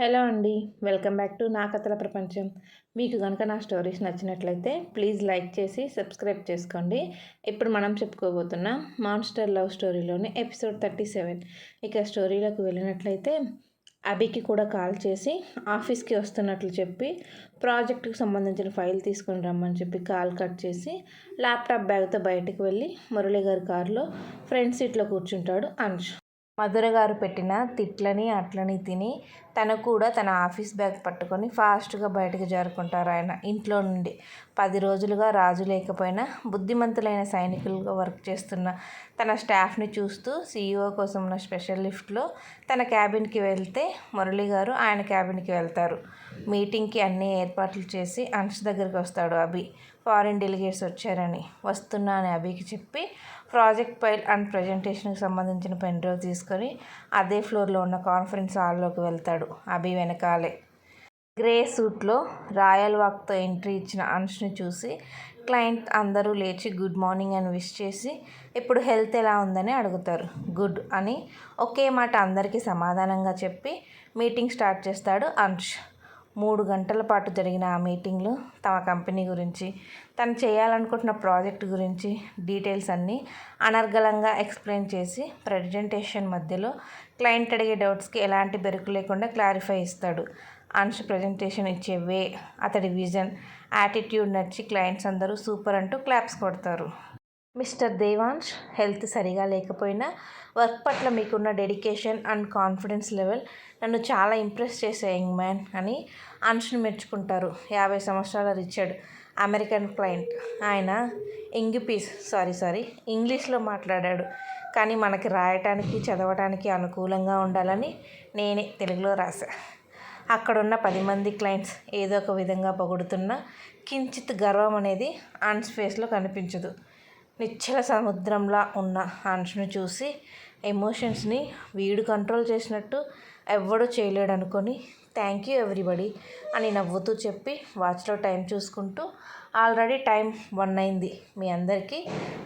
Hello అండి welcome back to నా కథల ప్రపంచం. మీకు కనుక నా స్టోరీస్ నచ్చినట్లయితే ప్లీజ్ లైక్ చేసి సబ్స్క్రైబ్ చేసుకోండి. ఇప్పుడు మనం చెప్పుకోబోతున్న మాన్స్టర్ లవ్ స్టోరీలోని ఎపిసోడ్ థర్టీ సెవెన్. ఇక స్టోరీలోకి వెళ్ళినట్లయితే అభికి కూడా కాల్ చేసి ఆఫీస్కి వస్తున్నట్లు చెప్పి ప్రాజెక్టుకు సంబంధించిన ఫైల్ తీసుకొని రమ్మని చెప్పి కాల్ కట్ చేసి ల్యాప్టాప్ బ్యాగ్తో బయటకు వెళ్ళి మురళి గారి కారులో ఫ్రంట్ సీట్లో కూర్చుంటాడు అంశ్. మధుర గారు పెట్టిన తిట్లని అట్లని తిని తను కూడా తన ఆఫీస్ బ్యాగ్ పట్టుకొని ఫాస్ట్గా బయటకు జారుకుంటారు ఆయన ఇంట్లో నుండి. పది రోజులుగా రాజు లేకపోయినా బుద్ధిమంతులైన సైనికులుగా వర్క్ చేస్తున్న తన స్టాఫ్ని చూస్తూ సీఈఓ కోసం ఉన్న స్పెషల్ లిఫ్ట్లో తన క్యాబిన్కి వెళ్తే మురళి గారు ఆయన క్యాబిన్కి వెళ్తారు. మీటింగ్కి అన్ని ఏర్పాట్లు చేసి అంశ దగ్గరికి వస్తాడు అభి. ఫారిన్ డెలిగేట్స్ వచ్చారని వస్తున్నా అని అభికి చెప్పి ప్రాజెక్ట్ ఫైల్ అండ్ ప్రజెంటేషన్కి సంబంధించిన పెన్ డ్రైవ్ తీసుకొని అదే ఫ్లోర్లో ఉన్న కాన్ఫరెన్స్ హాల్లోకి వెళ్తాడు అభి వెనకాలే. గ్రే సూట్లో రాయల్ వాక్తో ఎంట్రీ ఇచ్చిన అంశ్ని చూసి క్లయింట్ అందరూ లేచి గుడ్ మార్నింగ్ అని విష్ చేసి ఇప్పుడు హెల్త్ ఎలా ఉందని అడుగుతారు. గుడ్ అని ఒకే మాట అందరికీ సమాధానంగా చెప్పి మీటింగ్ స్టార్ట్ చేస్తాడు అంశ్ మూడు గంటల పాటు జరిగిన ఆ మీటింగ్లో తమ కంపెనీ గురించి తను చేయాలనుకుంటున్న ప్రాజెక్ట్ గురించి డీటెయిల్స్ అన్నీ అనర్గళంగా ఎక్స్ప్లెయిన్ చేసి ప్రజెంటేషన్ మధ్యలో క్లయింట్ అడిగే డౌట్స్కి ఎలాంటి బెరుకు లేకుండా క్లారిఫై ఇస్తాడు. అంశ ప్రజెంటేషన్ ఇచ్చే వే అతడి విజన్ యాటిట్యూడ్ నచ్చి క్లయింట్స్ అందరూ సూపర్ అంటూ క్లాప్స్ కొడతారు. మిస్టర్ దేవాన్ష్ హెల్త్ సరిగా లేకపోయినా వర్క్ పట్ల మీకున్న డెడికేషన్ అండ్ కాన్ఫిడెన్స్ లెవెల్ నన్ను చాలా ఇంప్రెస్ చేసే యంగ్ మ్యాన్ అని అంష్ని మెచ్చుకుంటారు. యాభై సంవత్సరాల రిచర్డ్ అమెరికన్ క్లయింట్. ఆయన ఇంగిపీస్ సారీ సారీ ఇంగ్లీష్లో మాట్లాడాడు. కానీ మనకి రాయటానికి చదవటానికి అనుకూలంగా ఉండాలని నేనే తెలుగులో రాశా. అక్కడున్న పది మంది క్లయింట్స్ ఏదో ఒక విధంగా పొగుడుతున్న కించిత్ గర్వం అనేది ఆన్స్ ఫేస్లో కనిపించదు. నిశ్చల సముద్రంలా ఉన్న అంశుని చూసి ఎమోషన్స్ని వీడు కంట్రోల్ చేసినట్టు ఎవ్వడూ చేయలేడు అనుకొని థ్యాంక్ యూ ఎవ్రీబడి అని నవ్వుతూ చెప్పి వాచ్లో టైం చూసుకుంటూ ఆల్రెడీ టైం వన్ అయింది. మీ అందరికీ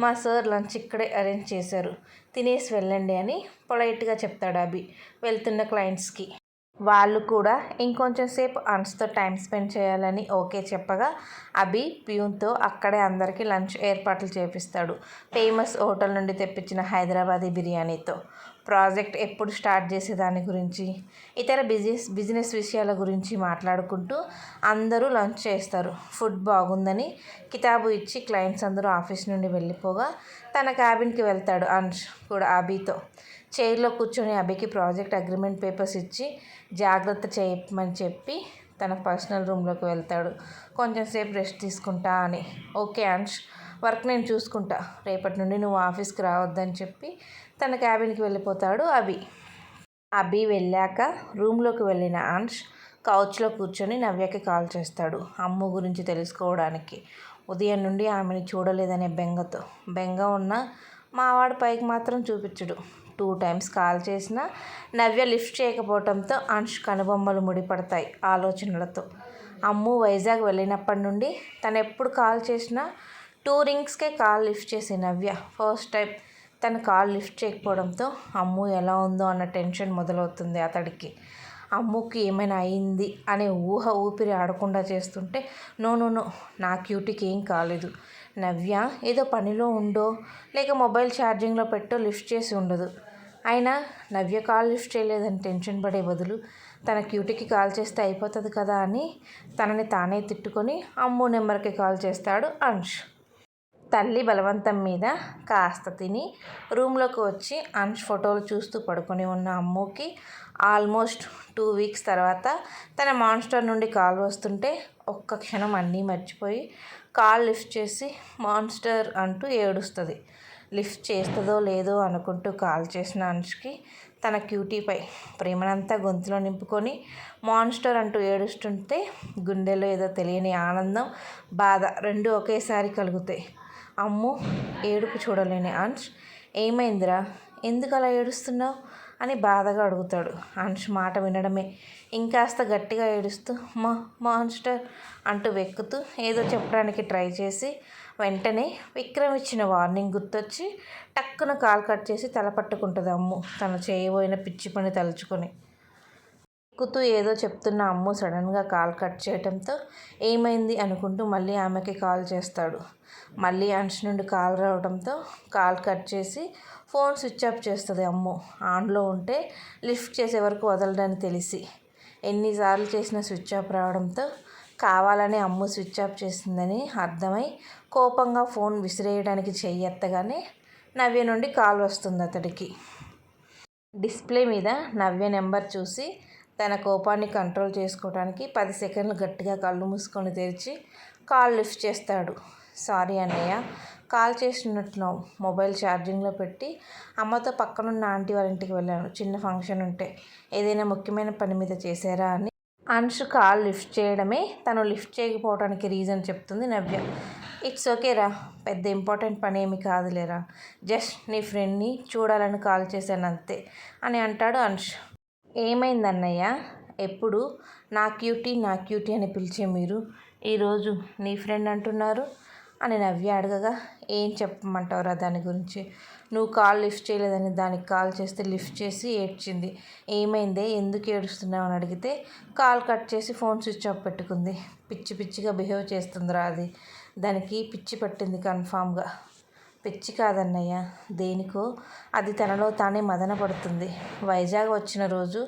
మా సార్ లంచ్ ఇక్కడే అరేంజ్ చేశారు. తినేసి వెళ్ళండి అని పొలైట్గా చెప్తాడు అభి వెళ్తున్న క్లయింట్స్కి. వాళ్ళు కూడా ఇంకొంచెం సేపు అన్స్తో టైం స్పెండ్ చేయాలని ఓకే చెప్పగా అభి ప్యూన్తో అక్కడే అందరికీ లంచ్ ఏర్పాట్లు చేపిస్తాడు. ఫేమస్ హోటల్ నుండి తెప్పించిన హైదరాబాదీ బిర్యానీతో. ప్రాజెక్ట్ ఎప్పుడు స్టార్ట్ చేసే దాని గురించి ఇతర బిజినెస్ బిజినెస్ విషయాల గురించి మాట్లాడుకుంటూ అందరూ లంచ్ చేస్తారు. ఫుడ్ బాగుందని కితాబు ఇచ్చి క్లయింట్స్ అందరూ ఆఫీస్ నుండి వెళ్ళిపోగా తన క్యాబిన్కి వెళ్తాడు అన్ష్ కూడా అభితో. చైర్లో కూర్చొని అభికి ప్రాజెక్ట్ అగ్రిమెంట్ పేపర్స్ ఇచ్చి జాగ్రత్త చేయమని చెప్పి తన పర్సనల్ రూమ్లోకి వెళ్తాడు. కొంచెం సేపు రెస్ట్ తీసుకుంటా అని. ఓకే అంష్ వర్క్ నేను చూసుకుంటా. రేపటి నుండి నువ్వు ఆఫీస్కి రావద్దని చెప్పి తన క్యాబిన్కి వెళ్ళిపోతాడు అభి. అభి వెళ్ళాక రూమ్లోకి వెళ్ళిన అంష్ కౌచ్లో కూర్చొని నవ్యకి కాల్ చేస్తాడు అమ్ము గురించి తెలుసుకోవడానికి. ఉదయం నుండి ఆమెను చూడలేదనే బెంగతో. బెంగ ఉన్న మావాడు పైకి మాత్రం చూపించడు. టూ టైమ్స్ కాల్ చేసినా నవ్య లిఫ్ట్ చేయకపోవడంతో అంశ్ కనుబొమ్మలు ముడిపడతాయి ఆలోచనలతో. అమ్ము వైజాగ్ వెళ్ళినప్పటి నుండి తను ఎప్పుడు కాల్ చేసినా టూ రింగ్స్కే కాల్ లిఫ్ట్ చేసే నవ్య ఫస్ట్ టైం తను కాల్ లిఫ్ట్ చేయకపోవడంతో అమ్ము ఎలా ఉందో అన్న టెన్షన్ మొదలవుతుంది అతడికి. అమ్ముకి ఏమైనా అయింది అనే ఊహ ఊపిరి ఆడకుండా చేస్తుంటే నో నో నో నా క్యూటీకి ఏం కాలేదు. నవ్య ఏదో పనిలో ఉండో లేక మొబైల్ ఛార్జింగ్లో పెట్టో లిఫ్ట్ చేసి ఉండదు. అయినా నవ్య కాల్ లిఫ్ట్ చేయలేదని టెన్షన్ పడే బదులు తన క్యూటీకి కాల్ చేస్తే అయిపోతుంది కదా అని తనని తానే తిట్టుకొని అమ్ము నెంబర్కి కాల్ చేస్తాడు అంష్. తల్లి బలవంతం మీద కాస్త తిని రూమ్లోకి వచ్చి అంష్ ఫోటోలు చూస్తూ పడుకొని ఉన్న అమ్ముకి ఆల్మోస్ట్ టూ వీక్స్ తర్వాత తన మాన్స్టర్ నుండి కాల్ వస్తుంటే ఒక్క క్షణం అన్నీ మర్చిపోయి కాల్ లిఫ్ట్ చేసి మాన్స్టర్ అంటూ ఏడుస్తుంది. లిఫ్ట్ చేస్తుందో లేదో అనుకుంటూ కాల్ చేసిన అనుష్కి తన క్యూటీపై ప్రేమనంతా గొంతులో నింపుకొని మాన్స్టర్ అంటూ ఏడుస్తుంటే గుండెలో ఏదో తెలియని ఆనందం బాధ రెండు ఒకేసారి కలుగుతాయి. అమ్ము ఏడుపు చూడలేని అన్ష్ ఏమైందిరా? ఎందుకు అలా ఏడుస్తున్నావు? అని బాధగా అడుగుతాడు. అంష్ మాట వినడమే. ఇంకాస్త గట్టిగా ఏడుస్తూ మా మాన్స్టర్ అంటూ వెక్కుతూ ఏదో చెప్పడానికి ట్రై చేసి వెంటనే విక్రమ్ ఇచ్చిన వార్నింగ్ గుర్తొచ్చి టక్కున కాల్ కట్ చేసి తల పట్టుకుంటుంది అమ్ము. తను చేయబోయిన పిచ్చి పని తలుచుకొని. ఎక్కుతూ ఏదో చెప్తున్న అమ్ము సడన్గా కాల్ కట్ చేయడంతో ఏమైంది అనుకుంటూ మళ్ళీ ఆమెకి కాల్ చేస్తాడు. మళ్ళీ అంచు నుండి కాల్ రావడంతో కాల్ కట్ చేసి ఫోన్ స్విచ్ ఆఫ్ చేస్తుంది అమ్ము. ఆన్లో ఉంటే లిఫ్ట్ చేసే వరకు వదలడని తెలిసి. ఎన్నిసార్లు చేసినా స్విచ్ ఆఫ్ రావడంతో కావాలని అమ్ము స్విచ్ ఆఫ్ చేసిందని అర్థమై కోపంగా ఫోన్ విసిరేయడానికి చెయ్యెత్తగానే నవ్య నుండి కాల్ వస్తుంది అతడికి. డిస్ప్లే మీద నవ్య నెంబర్ చూసి తన కోపాన్ని కంట్రోల్ చేసుకోవడానికి పది సెకండ్లు గట్టిగా కళ్ళు మూసుకొని తెరిచి కాల్ లిఫ్ట్ చేస్తాడు. సారీ అన్నయ్య కాల్ చేసినట్టున్నావు మొబైల్ ఛార్జింగ్లో పెట్టి అమ్మతో పక్కనున్న ఆంటీ వాళ్ళ ఇంటికి వెళ్ళాను. చిన్న ఫంక్షన్ ఉంటే ఏదైనా ముఖ్యమైన పని మీద చేశారా అని. అంశు కాల్ లిఫ్ట్ చేయడమే. తను లిఫ్ట్ చేయకపోవడానికి రీజన్ చెప్తుంది నవ్య. ఇట్స్ ఓకేరా పెద్ద ఇంపార్టెంట్ పని ఏమి కాదులేరా. జస్ట్ నీ ఫ్రెండ్ని చూడాలని కాల్ చేశాను అంతే అని అంటాడు అంశు ఏమైంది అన్నయ్య ఎప్పుడు? నా క్యూటీ నా క్యూటీ అని పిలిచే మీరు ఈరోజు నీ ఫ్రెండ్ అంటున్నారు అని నవ్య అడగగా ఏం చెప్పమంటావురా దాని గురించి? నువ్వు కాల్ లిఫ్ట్ చేయలేదని దానికి కాల్ చేస్తే లిఫ్ట్ చేసి ఏడ్చింది. ఏమైందే? ఎందుకు ఏడుస్తున్నావు అని అడిగితే కాల్ కట్ చేసి ఫోన్ స్విచ్ ఆఫ్ పెట్టుకుంది. పిచ్చి పిచ్చిగా బిహేవ్ చేస్తుందిరా అది. దానికి పిచ్చి పట్టింది కన్ఫామ్గా. పిచ్చి కాదన్నయ్య. దేనికో? అది తనలో తానే మదన పడుతుంది. వైజాగ్ వచ్చిన రోజు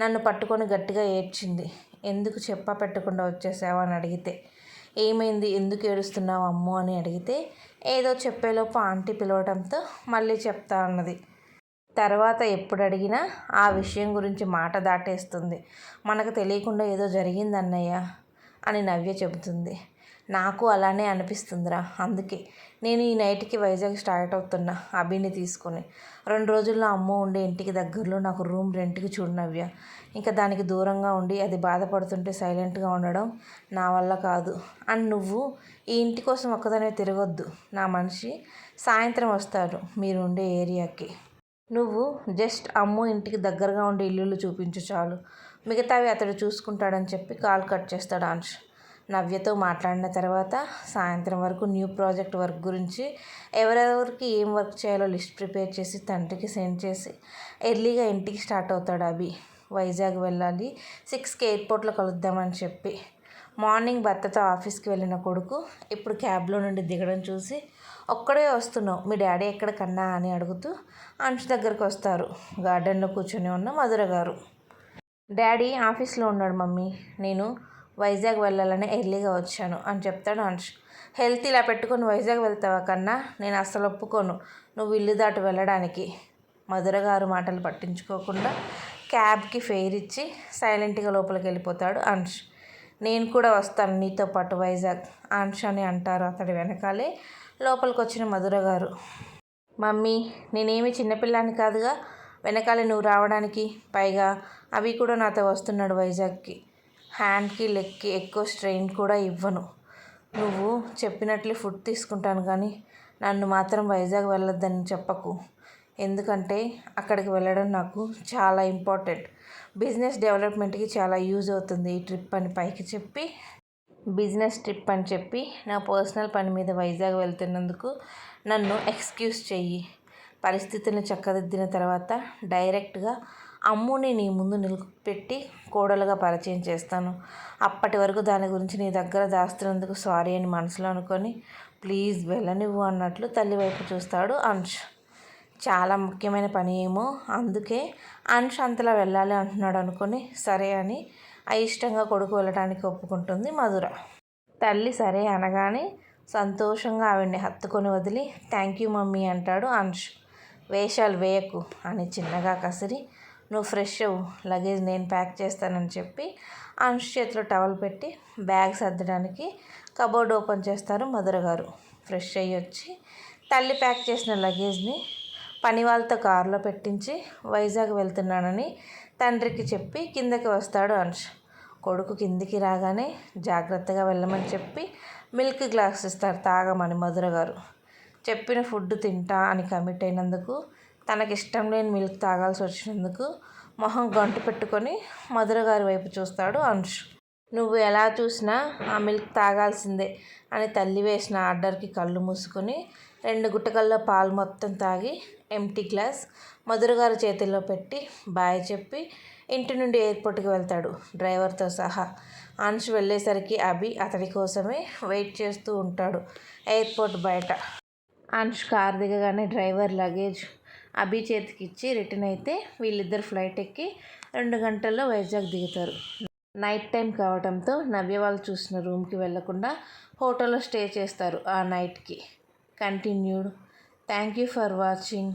నన్ను పట్టుకొని గట్టిగా ఏడ్చింది. ఎందుకు చెప్పా పెట్టకుండా వచ్చేసావు అని అడిగితే. ఏమైంది? ఎందుకు ఏడుస్తున్నావు అమ్ము అని అడిగితే ఏదో చెప్పేలోపు ఆంటీ పిలవడంతో మళ్ళీ చెప్తా అన్నది. తర్వాత ఎప్పుడు అడిగినా ఆ విషయం గురించి మాట దాటేస్తుంది. మనకు తెలియకుండా ఏదో జరిగిందన్నయ్య అని నవ్య చెబుతుంది. నాకు అలానే అనిపిస్తుందిరా అందుకే. నేను ఈ నైట్కి వైజాగ్ స్టార్ట్ అవుతున్నా అభిని తీసుకొని. రెండు రోజుల్లో అమ్మ ఉండే ఇంటికి దగ్గరలో నాకు రూమ్ రెంట్కి చూడనవ్య ఇంకా దానికి దూరంగా ఉండి అది బాధపడుతుంటే సైలెంట్గా ఉండడం నా వల్ల కాదు. అండ్ నువ్వు ఈ ఇంటి కోసం ఒక్కదనే తిరగొద్దు. నా మనిషి సాయంత్రం వస్తాడు మీరు ఉండే ఏరియాకి. నువ్వు జస్ట్ అమ్ము ఇంటికి దగ్గరగా ఉండే ఇల్లులు చూపించు చాలు. మిగతావి అతడు చూసుకుంటాడని చెప్పి కాల్ కట్ చేస్తాడు అంశ్ నవ్యతో మాట్లాడిన తర్వాత సాయంత్రం వరకు న్యూ ప్రాజెక్ట్ వర్క్ గురించి ఎవరెవరికి ఏం వర్క్ చేయాలో లిస్ట్ ప్రిపేర్ చేసి తండ్రికి సెండ్ చేసి ఎర్లీగా ఇంటికి స్టార్ట్ అవుతాడు అభి. వైజాగ్ వెళ్ళాలి. సిక్స్కి ఎయిర్పోర్ట్లో కలుద్దామని చెప్పి. మార్నింగ్ భర్తతో ఆఫీస్కి వెళ్ళిన కొడుకు ఇప్పుడు క్యాబ్లో నుండి దిగడం చూసి ఒక్కడే వస్తున్నావు. మీ డాడీ ఎక్కడ కన్నా? అని అడుగుతూ అంచు దగ్గరకు వస్తారు. గార్డెన్లో కూర్చొని ఉన్న మధుర గారు. డాడీ ఆఫీస్లో ఉన్నాడు మమ్మీ. నేను వైజాగ్ వెళ్ళాలని ఎర్లీగా వచ్చాను అని చెప్తాడు అంశ్ హెల్త్ ఇలా పెట్టుకొని వైజాగ్ వెళ్తావా కన్నా? నేను అస్సలు ఒప్పుకోను. నువ్వు ఇల్లు దాటి వెళ్ళడానికి. మధుర గారు మాటలు పట్టించుకోకుండా క్యాబ్కి ఫెయిర్ ఇచ్చి సైలెంట్గా లోపలికి వెళ్ళిపోతాడు అంశ్ నేను కూడా వస్తాను నీతో పాటు వైజాగ్. అంశ్ అని అంటారు అతడి వెనకాలే లోపలికి వచ్చిన మధుర గారు. మమ్మీ నేనేమి చిన్నపిల్లాని కాదుగా. వెనకాలే నువ్వు రావడానికి. పైగా అవి కూడా నాతో వస్తున్నాడు వైజాగ్కి. హ్యాండ్కి లెగ్కి ఎక్కువ స్ట్రెయిన్ కూడా ఇవ్వను. నువ్వు చెప్పినట్లు ఫుడ్ తీసుకుంటాను కానీ నన్ను మాత్రం వైజాగ్ వెళ్ళొద్దని చెప్పకు. ఎందుకంటే అక్కడికి వెళ్ళడం నాకు చాలా ఇంపార్టెంట్. బిజినెస్ డెవలప్మెంట్కి చాలా యూజ్ అవుతుంది ఈ ట్రిప్ అని పైకి చెప్పి. బిజినెస్ ట్రిప్ అని చెప్పి నా పర్సనల్ పని మీద వైజాగ్ వెళ్తున్నందుకు నన్ను ఎక్స్క్యూజ్ చెయ్యి. పరిస్థితులను చక్కదిద్దిన తర్వాత డైరెక్ట్గా అమ్ముని నీ ముందు నిలబెట్టి కోడలుగా పరిచయం చేస్తాను. అప్పటి వరకు దాని గురించి నీ దగ్గర దాస్తున్నందుకు సారీ అని మనసులో అనుకొని ప్లీజ్ వెళ్ళనివ్వు అన్నట్లు తల్లి వైపు చూస్తాడు అంశ్. చాలా ముఖ్యమైన పని ఏమో అందుకే అంశ్ అంతలా వెళ్ళాలి అంటున్నాడు అనుకొని సరే అని అయిష్టంగా కొడుకు వెళ్ళడానికి ఒప్పుకుంటుంది మధుర. తల్లి సరే అనగానే సంతోషంగా ఆవిడ్ని హత్తుకొని వదిలి థ్యాంక్ యూ మమ్మీ అంటాడు అంశ్. వేషాలు వేయకు అని చిన్నగా కసిరి నువ్వు ఫ్రెష్ లగేజ్ నేను ప్యాక్ చేస్తానని చెప్పి అనుష్ చేతిలో టవల్ పెట్టి బ్యాగ్ సర్దడానికి కబోర్డ్ ఓపెన్ చేస్తారు మధుర గారు. ఫ్రెష్ అయ్యి వచ్చి తల్లి ప్యాక్ చేసిన లగేజ్ని పని వాళ్ళతో కారులో పెట్టించి వైజాగ్ వెళ్తున్నానని తండ్రికి చెప్పి కిందకి వస్తాడు అనుష్. కొడుకు కిందికి రాగానే జాగ్రత్తగా వెళ్ళమని చెప్పి మిల్క్ గ్లాస్ ఇస్తారు తాగమని మధుర గారు. చెప్పిన ఫుడ్ తింటా అని కమిట్ అయినందుకు తనకి ఇష్టం లేని మిల్క్ తాగాల్సి వచ్చినందుకు మొహం గంటు పెట్టుకొని మధుర గారి వైపు చూస్తాడు అంశ్ నువ్వు ఎలా చూసినా ఆ మిల్క్ తాగాల్సిందే అని తల్లి వేసిన ఆర్డర్కి కళ్ళు మూసుకొని రెండు గుట్టకల్లో పాలు మొత్తం తాగి ఎంటీ గ్లాస్ మధుర గారి చేతిలో పెట్టి బాయ్ చెప్పి ఇంటి నుండి ఎయిర్పోర్ట్కి వెళ్తాడు డ్రైవర్తో సహా. అంశ్ వెళ్ళేసరికి అభి అతడి కోసమే వెయిట్ చేస్తూ ఉంటాడు ఎయిర్పోర్ట్ బయట. అంశ్ కార్ దిగగానే డ్రైవర్ లగేజ్ అభి చేతికి ఇచ్చి రిటర్న్ అయితే వీళ్ళిద్దరు ఫ్లైట్ ఎక్కి రెండు గంటల్లో వైజాగ్ దిగుతారు. నైట్ టైం కావడంతో నవ్య వాళ్ళు చూసిన రూమ్కి వెళ్ళకుండా హోటల్లో స్టే చేస్తారు ఆ నైట్కి. Continued. Thank you for watching.